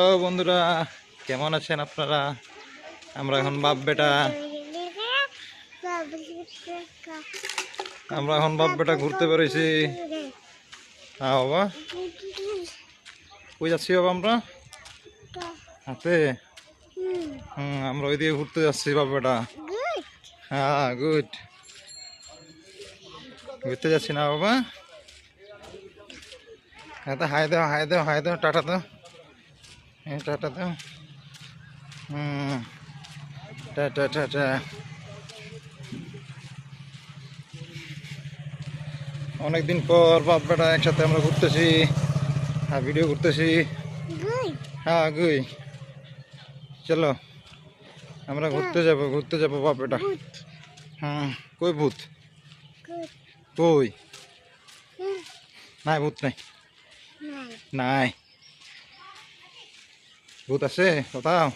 তো বন্ধুরা, কেমন আছেন আপনারা? আমরা এখন বাপ বেটা আমরা এখন বাপ বেটা ঘুরতে পেরেছি হ্যাঁ বাবা। কই যাচ্ছি বাবা আমরা? হাতে হুম, আমরা ওই দিকে ঘুরতে যাচ্ছি বাপ বেটা। হ্যাঁ গুড। ঘুরতে যাচ্ছি না বাবা। হ্যাঁ তো হাই দাও হাই দাও হাই দাও, টাটা হ্যাঁ টাটা দাও। টাটা টাটা অনেকদিন পর বাপ বেটা একসাথে আমরা ঘুরতেছি হ্যাঁ ভিডিও করতেছি। হ্যাঁ গুই। চলো আমরা ঘুরতে যাব ঘুরতে যাব বাপ বেটা। হ্যাঁ কই ভূত? কই? নাই ভূত নাই। নাই। ভূত আছে কোথাও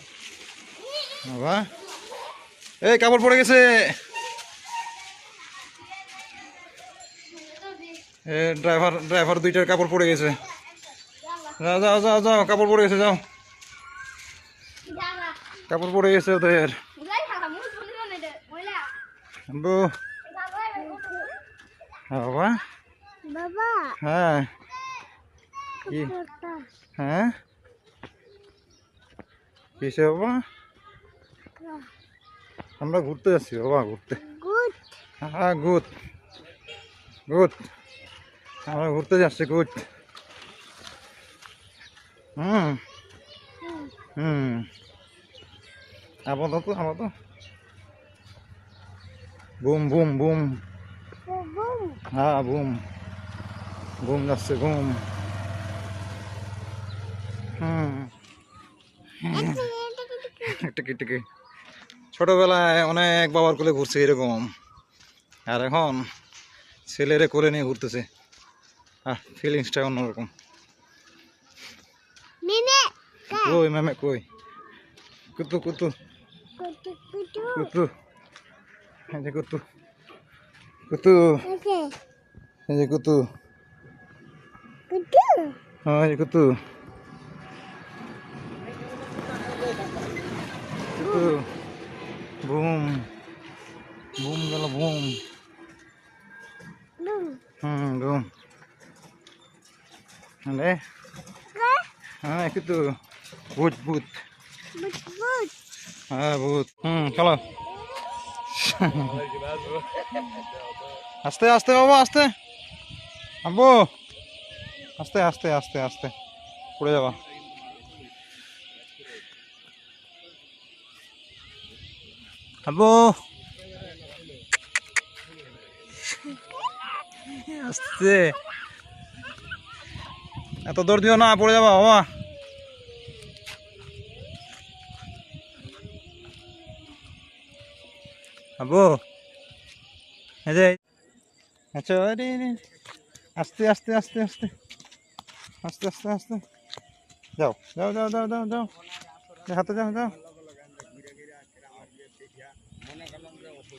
বাবা এই কাপড় পড়ে গেছে। এ ড্রাইভার ড্রাইভার দুইটার কাপড় পড়ে গেছে। যাও যাও যাও যাও কাপড় পড়ে গেছে যাও। কাপড় পড়ে গেছে ওদের। হ্যাঁ বাবা? হ্যাঁ। কি? হ্যাঁ? কিসে বাবা? আমরা ঘুরতে যাচ্ছি বাবা ঘুরতে। হ্যাঁ গুড। গুড। আমরা ঘুরতে যাচ্ছি গুড। হুম। হুম। আপাতত আপাতত। বুম বুম বুম বুম। হ্যাঁ বুম। বুম যাচ্ছে বুম। হুম। টিকি টিকি। ছোটবেলায় অনেক বাবার কোলে ঘুরছে এরকম। আর এখন ছেলেরে কোলে নিয়ে ঘুরতেছে। আর ফিলিংসটা অন্যরকম। কই ম্যামে কই? কুতু কুতু। কুতু এই যে কুতু। কুতু। এই যে কুতু। কুটু হ্যাঁ কুতু। বুম। বুম গেল বুম। হুম বুম। আরে। হ্যাঁ কুতু ভূত ভূত। বুট হ্যাঁ ভূত। হুম চলো। আস্তে আস্তে বাবা আস্তে। আব্বু। আস্তে আস্তে আস্তে আস্তে। পড়ে যাবা। আব্বু। আস্তে এত দৌড় দিও না, পড়ে যাবা, বাবা। আব্বু। এই যে আচ্ছা আরে আস্তে আস্তে আস্তে আস্তে। আস্তে আস্তে আস্তে। যাও যাও যাও যাও যাও যাও। হাতে যাও যাও।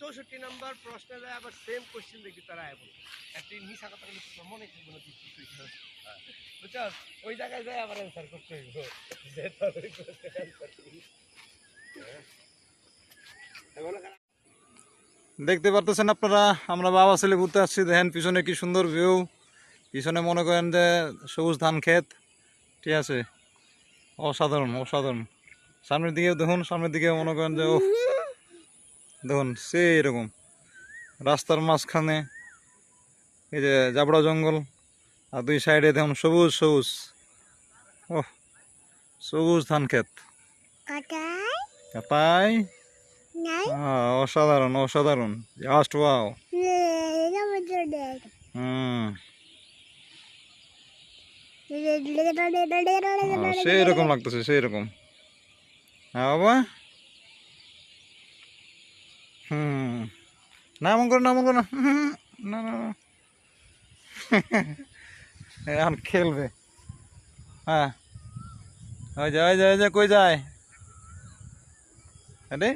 চৌষট্টি নম্বর প্রশ্ন আবার সেম কোশ্চেন দেখি তারা এখন একটা মিশা কথা বলে তোর মনে থাকবে না ওই জায়গায় যায় আবার অ্যান্সার করতে। হ্যাঁ। এখন দেখতে পারতেছেন আপনারা আমরা বাবা ছেলে ঘুরতে আসছি। দেখেন পিছনে কি সুন্দর ভিউ পিছনে মনে করেন যে সবুজ ধান ক্ষেত। ঠিক আছে? অসাধারণ অসাধারণ। সামনের দিকে দেখুন সামনের দিকে মনে করেন যে ওহ, দেখুন সে এরকম রাস্তার মাঝখানে এই যে জাবড়া জঙ্গল আর দুই সাইডে দেখুন সবুজ সবুজ। ও সবুজ ধান ক্ষেত। কাটাই অসাধারণ অসাধারণ। Just wow hmm. সেই রকম লাগতেছে সেই রকম। হ্যাঁ বাবা। হুম। না এমন করে না এমন করে না না না। এখন খেলবে। হ্যাঁ। ওই যে ওই যে ওই যে কই যায়? আরে?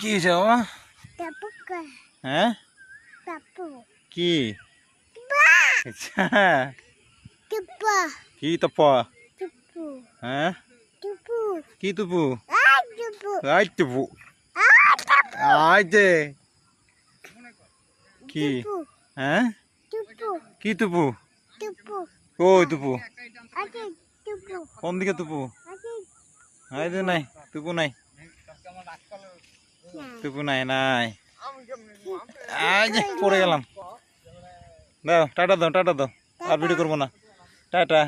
কি ka. হ্যাঁ? কি? আচ্ছা. কি তপ হ্যাঁ? কি তুপু Tupu. আই তুপু Ah, tapu. কি? হ্যাঁ? কি তুপু. কই তুপু কোন দিকে তুপু Ate. আই দে নাই। তুপু নাই. তুপু নাই নাই। যে পড়ে গেলাম। দাও টাটা দাও টাটা দাও। আর ভিডিও করব না। টাটা।